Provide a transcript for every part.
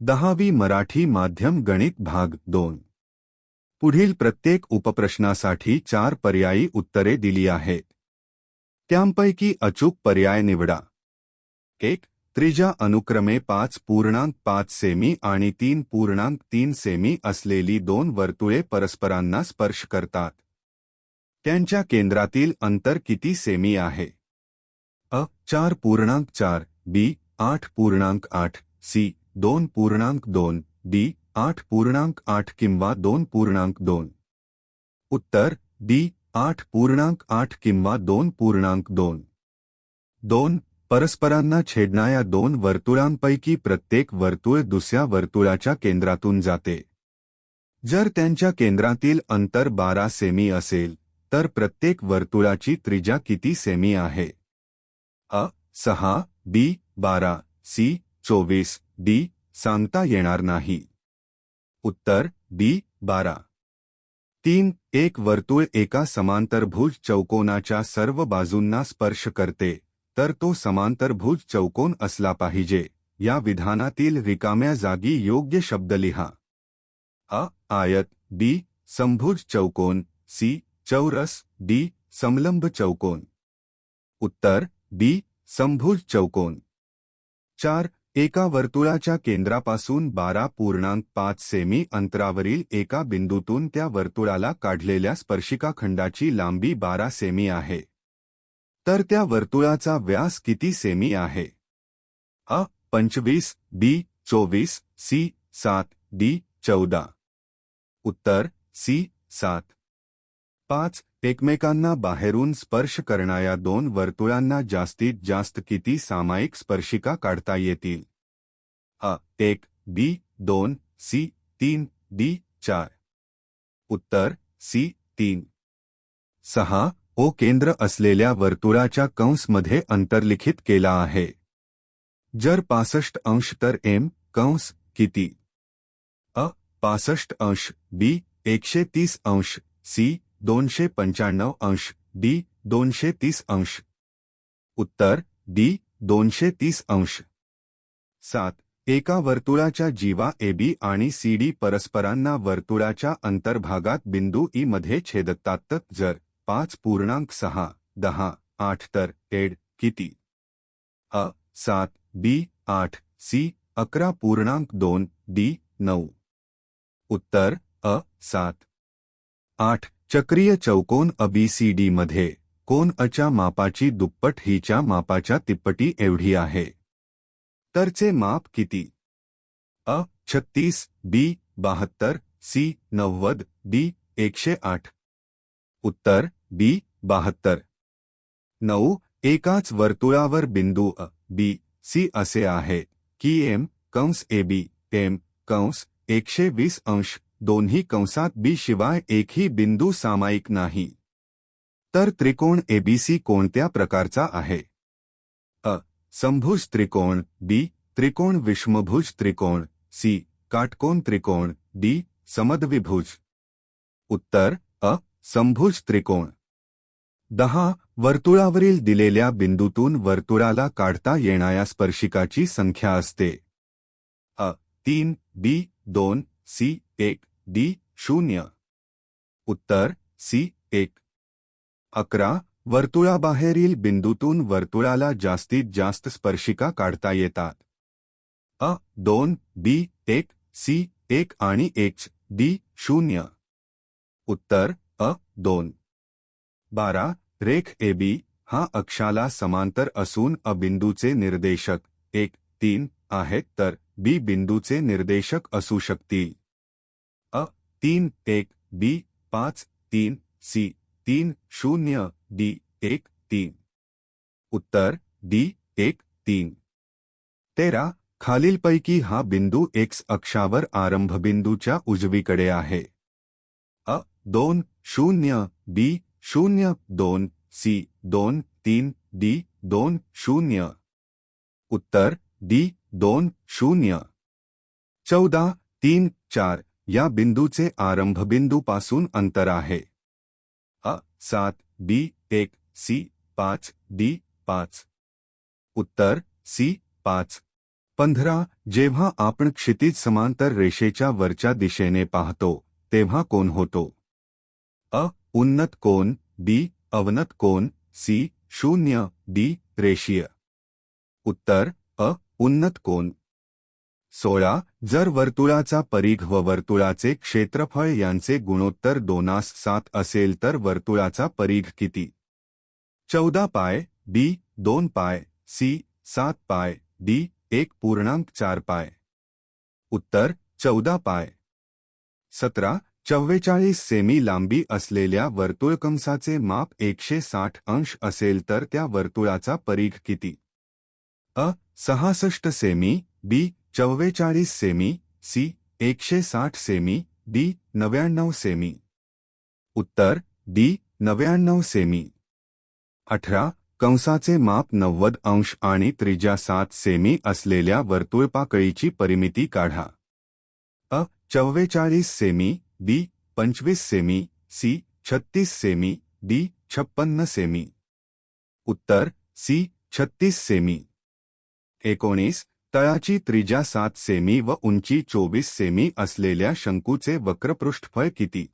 दहावी मराठी माध्यम गणित भाग दोन. पुढील प्रत्येक उपप्रश्नासाठी चार पर्यायी उत्तरे दिली त्यांपैकी अचूक पर्याय निवडा. एक, त्रिजा अनुक्रमे पाच पूर्णांक पाच सेमी आणि तीन पूर्णांक तीन सेमी असलेली दोन वर्तुळे परस्परांना स्पर्श करतात. त्यांच्या केंद्रातील अंतर किती सेमी आहे? अ, चार पूर्णांक चार, बी, आठ पूर्णांक आठ, सी दोन पूर्णांक दोन, डी, आठ पूर्णांक आठ किंवा दोन पूर्णांक दोन. उत्तर, डी, आठ पूर्णांक आठ किंवा दोन पूर्णांक दोन. दोन, परस्परांना छेडणाऱ्या दोन वर्तुळांपैकी प्रत्येक वर्तुळ दुसऱ्या वर्तुळाच्या केंद्रातून जाते. जर त्यांच्या केंद्रातील अंतर बारा सेमी असेल, तर प्रत्येक वर्तुळाची त्रिज्या किती सेमी आहे? अ, सहा, बी, बारा, सी, चोवीस डी, सांगता येणार नाही. उत्तर, डी, बारा. तीन, एक वर्तुळ एका समांतरभुज चौकोनाच्या सर्व बाजूंना स्पर्श करते, तर तो समांतरभुज चौकोन असला पाहिजे. या विधानातील रिकाम्या जागी योग्य शब्द लिहा. अ, आयत, बी, संभुज चौकोन, सी, चौरस, डी, समलंब चौकोन. उत्तर, बी समभुज चौकोन. चार एका वर्तुळाच्या केंद्रापासून बारा पूर्णांक पाच सेमी अंतरावरील एका बिंदूतून त्या वर्तुळाला काढलेल्या स्पर्शिका खंडाची लांबी बारा सेमी आहे. तर त्या वर्तुळाचा व्यास किती सेमी आहे? अ, पंचवीस, बी, चोवीस, सी, सात, डी, चौदा. उत्तर, सी, सात. पाच एकमेकांना बाहेरून स्पर्श करणाऱ्या दोन वर्तुळांना जास्तीत जास्त किती सामायिक स्पर्शिका काढता अ, एक, बी, दोन, सी, तीन, डी, चार. उत्तर, सी, तीन. सहा, ओ केंद्र असलेल्या वर्तुळाच्या कंसमध्ये अंतर्लिखित केला आहे. जर पासष्ट अंश तर एम, कंस, किती? अ, पासष्ट अंश, बी, एकशे तीस अंश, सी दोनशे पंच्याण्णव अंश डी दोनशे तीस अंश. उत्तर डी दोनशे तीस अंश. सात एका वर्तुळाच्या जीवा एबी आणि सीडी परस्परांना वर्तुळाच्या अंतर्भागात बिंदू ई मध्ये छेदतात. जर पाच पूर्णांक सहा दहा आठ तर एड किती? अ सात बी आठ सी अकरा पूर्णांक दोन डी नऊ. उत्तर अ सात. आठ चक्रीय चौकोन अबीसीडी मध्ये कोन अच्या मापाची दुप्पट हीच्या मापाच्या तिप्पटी एवढी आहे. तरचे माप किती? अ, छत्तीस, बी, बहात्तर, सी, नव्वद, डी, एकशे आठ. उत्तर, बी, बहात्तर. नऊ, एकाच वर्तुळावर बिंदू अ, बी, सी असे आहे. की एम, कंस ए बी, एम, कंस एकशे वीस अंश. दोन्ही कंसात बी शिवाय एकही बिंदू सामायिक नाही. तर त्रिकोण एबीसी कोणत्या प्रकारचा आहे? अ. समभुज त्रिकोण, बी. त्रिकोण विषमभुज त्रिकोण, सी. काटकोन त्रिकोण, डी. समद्विभुज. उत्तर, अ. संभुज त्रिकोण. दहा. वर्तुळावरील दिलेल्या बिंदूतून वर्तुळाला काढता येणाऱ्या स्पर्शिकाची संख्या असते. अ. तीन, बी. दोन, सी. एक. डी शून्य. उत्तर सी एक. अकरा, वर्तुळाबाहेरील बिंदूतून वर्तुळाला जास्तीत जास्त स्पर्शिका काढता येतात. अ दोन, बी एक, सी एक आणि एच, डी शून्य. उत्तर अ दोन. बारा, रेख ए बी हा अक्षाला समांतर असून अ बिंदूचे निर्देशक एक, तीन आहेत तर बी बिंदूचे निर्देशक असू शकतील. तीन एक बी पाच तीन सी तीन शून्य डी एक तीन। उत्तर डी एक तीन। तेरा खालीलपैकी हा बिंदू एक्स अक्षावर आरंभबिंदूच्या उजवीकडे आहे। अ दोन शून्य बी शून्य दोन सी दोन तीन डी दोन शून्य। उत्तर डी दोन शून्य। चौदा तीन चार या बिंदूचे आरंभबिंदूपासून अंतर आहे. अ, सात, बी, एक, सी, पाच, डी, पाच. उत्तर, सी, पाच. पंधरा, जेव्हा आपण क्षितिज समांतर रेषेच्या वरच्या दिशेने पाहतो, तेव्हा कोण होतो? अ, उन्नत कोण बी, अवनत कोण सी, शून्य, डी, रेषीय. उत्तर, अ, उन्नत कोण सोळा, जर वर्तुळाचा परिघ व वर्तुळाचे क्षेत्रफळ यांचे गुणोत्तर दोनास सात असेल तर वर्तुळाचा परिघ किती? चौदा पाय, बी, दोन पाय, सी, सात पाय, डी, एक पूर्णांक चार पाय. उत्तर, चौदा पाय. सतरा, चव्वेचाळीस सेमी लांबी असलेल्या वर्तुळकंसाचे माप एकशे साठ अंश असेल तर त्या वर्तुळाचा परिघ किती? अ, सहासष्ट सेमी, बी चव्वेचाळीस सेमी सी एकशे साठ सेमी डी नव्याण्णव सेमी. उत्तर डी नव्याण्णव सेमी. अठरा कंसाचे माप नव्वद अंश आणि त्रिज्या सात सेमी असलेल्या वर्तुळपाकळीची परिमिती काढा. अ चव्वेचाळीस सेमी बी पंचवीस सेमी सी छत्तीस सेमी डी छप्पन्न सेमी. उत्तर सी छत्तीस सेमी. एकोणीस तळाची त्रिज्या सात सेमी व उंची चोवीस सेमी असलेल्या शंकूचे वक्रपृष्ठफळ किती?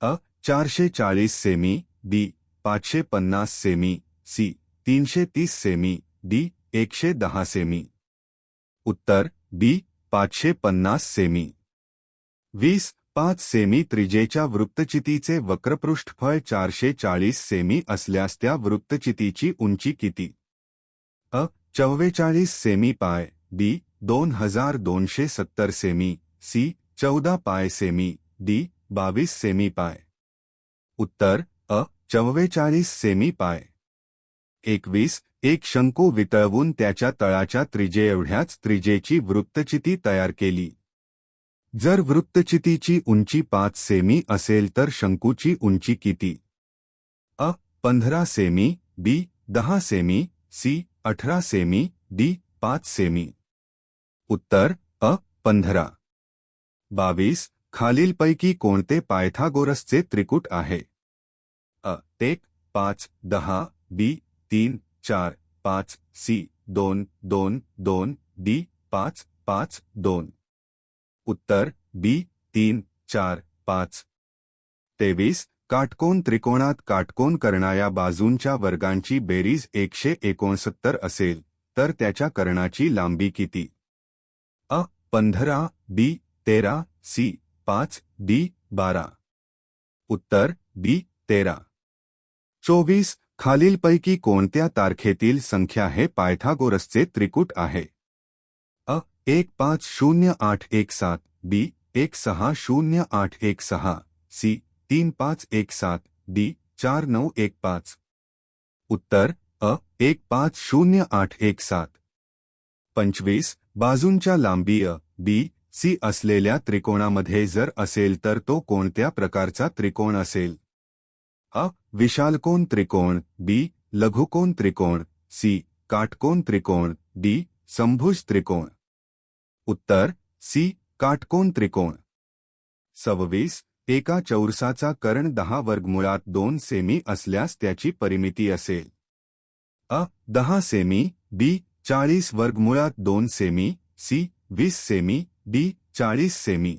अ चारशे चाळीस सेमी बी पाचशे पन्नास सेमी सी तीनशे तीस सेमी डी एकशे दहा सेमी. उत्तर बी पाचशे पन्नास सेमी. वीस पाच सेमी त्रिजेच्या वृत्तचितीचे वक्रपृष्ठफळ चारशे चाळीस सेमी असल्यास त्या वृत्तचितीची उंची किती? अ चव्वेचाळीस सेमी पाय बी दोन हजार दोनशे सत्तर सेमी सी चौदा पाय सेमी डी बावीस सेमी पाय. उत्तर अ चव्वेचाळीस सेमी पाय. एकवीस एक शंकू वितळवून त्याच्या तळाच्या त्रिजेएवढ्याच त्रिजेची वृत्तचिती तयार केली. जर वृत्तचितीची उंची पाच सेमी असेल तर शंकूची उंची किती? अ पंधरा सेमी बी दहा सेमी सी अठरा सेमी, डी, पाच सेमी। उत्तर, अ, पंधरा। बावीस, खालीलपैकी कोणते पायथागोरसचे त्रिकूट आहे? अ, एक, पाच, दहा, बी, तीन, चार, पाच, सी, दोन दोन दोन, डी, पाच पाच, दोन। उत्तर, बी, तीन, चार, पाच। तेवीस काटकोन त्रिकोणात काटकोन करणाऱ्या बाजूंच्या वर्गांची बेरीज एकशे एकोणसत्तर असेल, तर त्याच्या कर्णाची लांबी किती? अ, पंधरा, बी, तेरा, सी, पाच, डी, बारा. उत्तर, बी, तेरा. चोवीस, खालीलपैकी कोणत्या तारखेतील संख्या हे पायथागोरसचे त्रिकूट आहे? अ, एक पाच शून्य आठ एक सात, बी, एक सहा शून्य आठ एक सहा, सी तीन पाच एक सात, डी, चार नऊ एक पाच। उत्तर, अ, एक पाच शून्य आठ एक सात। पंचवीस, बाजूंच्या लांबी, अ, बी, सी असलेल्या त्रिकोणामध्ये जर असेल तर तो कोणत्या प्रकारचा त्रिकोण असेल? अ विशालकोन त्रिकोण, बी लघुकोन त्रिकोण, सी काटकोन त्रिकोण, डी, संभुज त्रिकोण। उत्तर, सी काटकोन त्रिकोण। सव्वीस एका चौरसाचा कर्ण दहा वर्गमुळात दोन सेमी असल्यास त्याची परिमिती असेल. अ दहा सेमी बी चाळीस वर्गमुळात दोन सेमी सी वीस सेमी डी चाळीस सेमी.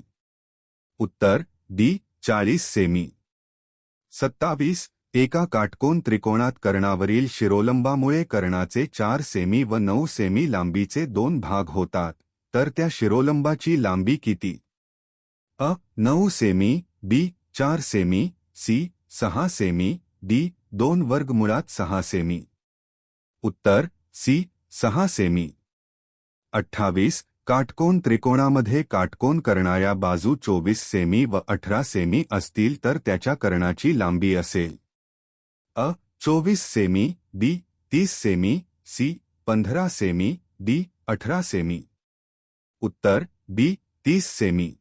उत्तर डी चाळीस सेमी. सत्तावीस एका काटकोन त्रिकोणात कर्णावरील शिरोलंबामुळे कर्णाचे चार सेमी व नऊ सेमी लांबीचे दोन भाग होतात तर त्या शिरोलंबाची लांबी किती? अ नऊ सेमी बी चार सेमी सी सहा सेमी डी दोन वर्ग मुळात सहा सेमी. उत्तर सी सहा सेमी. अठ्ठावीस काटकोन त्रिकोणामध्ये काटकोन करणाऱ्या बाजू चोवीस सेमी व अठरा सेमी असतील तर त्याच्या कर्णाची लांबी असेल. अ चोवीस सेमी बी तीस सेमी सी पंधरा सेमी डी अठरा सेमी. उत्तर बी तीस सेमी.